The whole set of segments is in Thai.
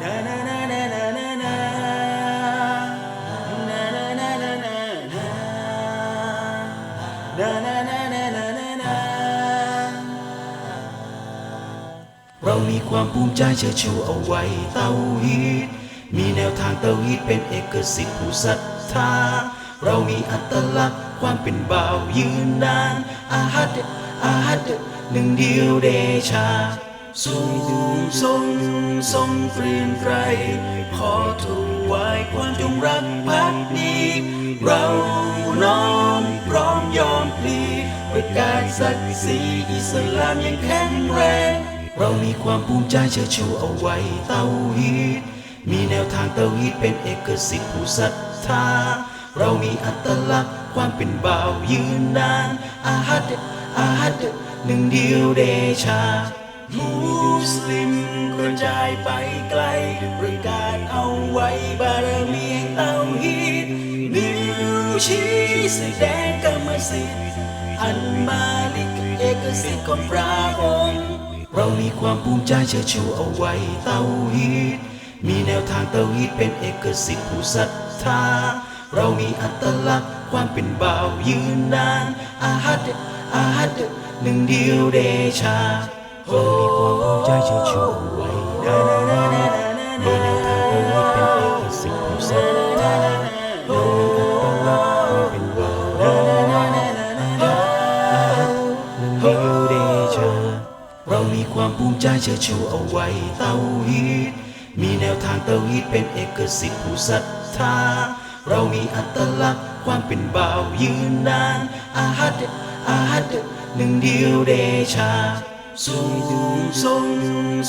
เรามีความภูมิใจเชิดชูเอาไว้เตาฮีดมีแนวทางเตาฮีดเป็นเอกสิทธิ์ผู้ศรัทธา เรามีอัตลักษณ์ความเป็นบ่าวยืนนานอาฮัดอาฮัดหนึ่งเดียวเดชา สูงทรงทรงเกรียงไกรขอถวายความจงรักภักดีเราน้อมพร้อมยอมพลีประกาศศักดิ์ศรีอิสลามยังแข็งแรง เรามีความภูมิใจเชิดชูเอาไว้เตาฮีดมีแนวทางเตาฮีดเป็นเอกสิทธิ์ผู้ศรัทธา เรามีอัตลักษณ์ความเป็นบ่าวยืนนานอาฮัดอาฮัดหนึ่งเดียวเดชา มุสลิมกระจายไปไกลประกาศเอาไว้บารมีเตาฮีดนิ้วชี้แสดงกรรมสิทธิ์อันมาลิกเอกสิทธิ์ของพระองค์เรามีความภูมิใจเชิดชูเอาไว้เตาฮีดมีแนวทางเตาฮีดเป็นเอกสิทธิ์ผู้ศรัทธาเรามีอัตลักษณ์ความเป็นบ่าวยืนนานอาฮัดอาฮัดหนึ่งเดียวเดชา เรามีความภูมิใจเชิดชูไว้เตาฮีดมีแนวทางเตาฮีดเป็นเอกสิทธิ์ผู้ศรัทธาเรามีอัตลักษณ์ความเป็นบ่าวยืนนานอาฮัดหนึ่งเดียวเดชาเรามีความภูมิใจเชิดชูเอาไว้เตาฮีดมีแนวทางเตาฮีดเป็นเอกสิทธิ์ผู้ศรัทธาเรามีอัตลักษณ์ความเป็นบ่าวยืนนานอาฮัดอาฮัดหนึ่งเดียวเดชา สูงทรง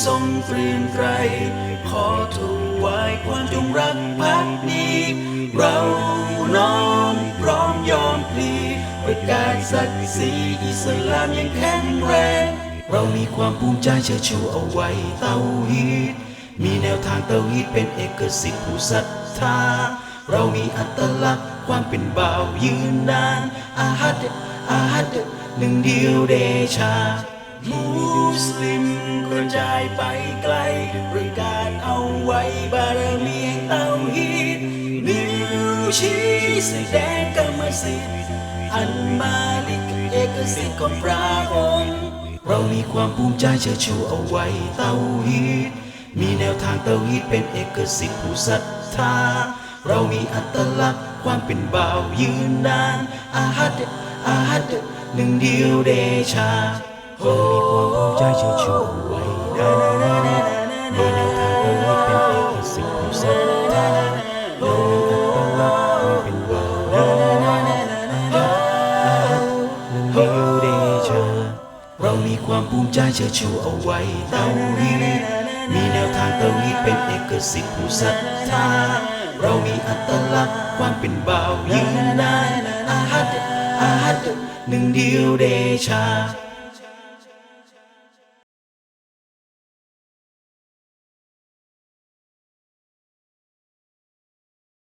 ทรงเกรียงไกรขอถวายความจงรักภักดี เราน้อมพร้อมยอมพลีประกาศศักดิ์ศรีอิสลามยังแข็งแรง เรามีความภูมิใจเชิดชูเอาไว้เตาฮีดมีแนวทางเตาฮีดเป็นเอกสิทธิ์ผู้ศรัทธา เรามีอัตลักษณ์ความเป็นบ่าวยืนนานอาฮัดอาฮัดหนึ่งเดียวเดชา มุสลิมกระจายไปไกลประกาศเอาไว้บารมีเตาฮีดนิ้วชี้แสดงกรรมสิทธิ์อันมาลิกเอกสิทธิ์ของพระองค์เรามีความภูมิใจเชิดชูเอาไว้เตาฮีดมีแนวทางเตาฮีดเป็นเอกสิทธิ์ผู้ศรัทธาเรามีอัตลักษณ์ความเป็นบ่าวยืนนานอาฮัดอาฮัดหนึ่งเดียวเดชา เรามีความภูมิใจเชิดชูไว้เตาฮีดมีแนวทางเตาฮีดเป็นเอกสิทธิ์ผู้ศรัทธาเรามีอัตลักษณ์ความเป็นบ่าวยืนนานอาฮัดหนึ่งเดียวเดชาเรามีความภูมิใจเชิดชูเอาไว้เตาฮีดมีแนวทางเตาฮีดเป็นเอกสิทธิ์ผู้ศรัทธาเรามีอัตลักษณ์ความเป็นบ่าวยืนนานอาฮัดอาฮัดหนึ่งเดียวเดชา